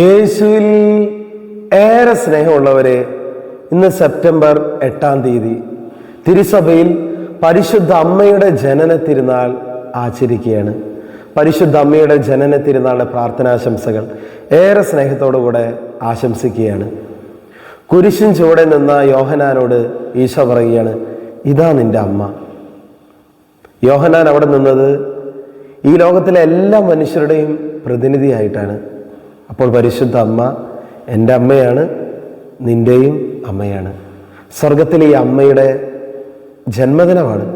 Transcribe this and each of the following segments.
യേശുവിൽ ഏറെ സ്നേഹമുള്ളവരെ ഇന്ന് സെപ്റ്റംബർ എട്ടാം തീയതി തിരുസഭയിൽ പരിശുദ്ധ അമ്മയുടെ ജനന തിരുനാൾ ആചരിക്കുകയാണ്. പരിശുദ്ധ അമ്മയുടെ ജനന തിരുനാളിന്റെ പ്രാർത്ഥനാശംസകൾ ഏറെ സ്നേഹത്തോടുകൂടെ ആശംസിക്കുകയാണ്. കുരിശിൻ ചുവടെ നിന്ന യോഹനാനോട് ഈശോ പറയുകയാണ് ഇതാ നിന്റെ അമ്മ. യോഹനാൻ അവിടെ നിന്നത് ഈ ലോകത്തിലെ എല്ലാ മനുഷ്യരുടെയും പ്രതിനിധിയായിട്ടാണ്. അപ്പോൾ പരിശുദ്ധ അമ്മ എന്റെ അമ്മയാണ് നിന്റെയും അമ്മയാണ്. സ്വർഗത്തിലെ ഈ അമ്മയുടെ ജന്മദിനമാണ്.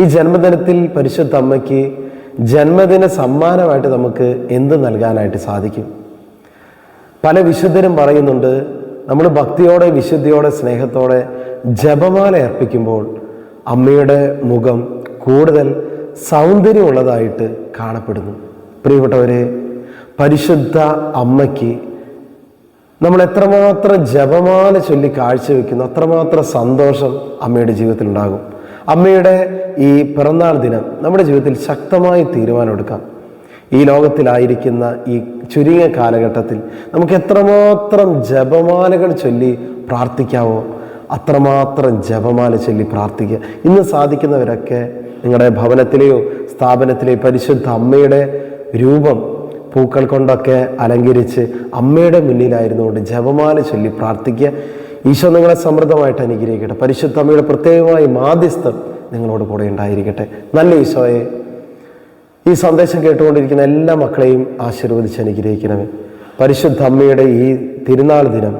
ഈ ജന്മദിനത്തിൽ പരിശുദ്ധ അമ്മയ്ക്ക് ജന്മദിന സമ്മാനമായിട്ട് നമുക്ക് എന്ത് നൽകാനായിട്ട് സാധിക്കും? പല വിശുദ്ധരും പറയുന്നുണ്ട് നമ്മൾ ഭക്തിയോടെ വിശുദ്ധിയോടെ സ്നേഹത്തോടെ ജപമാല അർപ്പിക്കുമ്പോൾ അമ്മയുടെ മുഖം കൂടുതൽ സൗന്ദര്യമുള്ളതായിട്ട് കാണപ്പെടുന്നു. പ്രിയപ്പെട്ടവരെ പരിശുദ്ധ അമ്മയ്ക്ക് നമ്മൾ എത്രമാത്രം ജപമാല ചൊല്ലി കാഴ്ചവെക്കുന്നു അത്രമാത്രം സന്തോഷം അമ്മയുടെ ജീവിതത്തിൽ ഉണ്ടാകും അമ്മയുടെ ഈ പിറന്നാൾ ദിനം നമ്മുടെ ജീവിതത്തിൽ ശക്തമായി തീരുമാനമെടുക്കാം. ഈ ലോകത്തിലായിരിക്കുന്ന ഈ ചുരുങ്ങിയ കാലഘട്ടത്തിൽ നമുക്ക് എത്രമാത്രം ജപമാലകൾ ചൊല്ലി പ്രാർത്ഥിക്കാവോ അത്രമാത്രം ജപമാല ചൊല്ലി പ്രാർത്ഥിക്കുക. ഇന്ന് സാധിക്കുന്നവരൊക്കെ നിങ്ങളുടെ ഭവനത്തിലെയോ സ്ഥാപനത്തിലെയോ പരിശുദ്ധ അമ്മയുടെ രൂപം പൂക്കൾ കൊണ്ടൊക്കെ അലങ്കരിച്ച് അമ്മയുടെ മുന്നിലായിരുന്നുകൊണ്ട് ജപമാല ചൊല്ലി പ്രാർത്ഥിക്കുക. ഈശോ നിങ്ങളെ സമൃദ്ധമായിട്ട് അനുഗ്രഹിക്കട്ടെ. പരിശുദ്ധ അമ്മയുടെ പ്രത്യേകമായി മാധ്യസ്ഥം നിങ്ങളോട് കൂടെ ഉണ്ടായിരിക്കട്ടെ. നല്ല ഈശോയെ. ഈ സന്ദേശം കേട്ടുകൊണ്ടിരിക്കുന്ന എല്ലാ മക്കളെയും ആശീർവദിച്ച് അനുഗ്രഹിക്കണമേ. പരിശുദ്ധ അമ്മയുടെ ഈ തിരുനാൾ ദിനം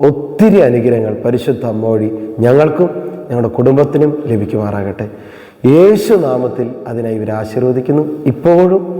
ഒത്തിരി അനുഗ്രഹങ്ങൾ പരിശുദ്ധ അമ്മ വഴി ഞങ്ങൾക്കും ഞങ്ങളുടെ കുടുംബത്തിനും ലഭിക്കുമാറാകട്ടെ. യേശു നാമത്തിൽ അതിനായി ഇവർ ആശീർവദിക്കുന്നു. ഇപ്പോഴും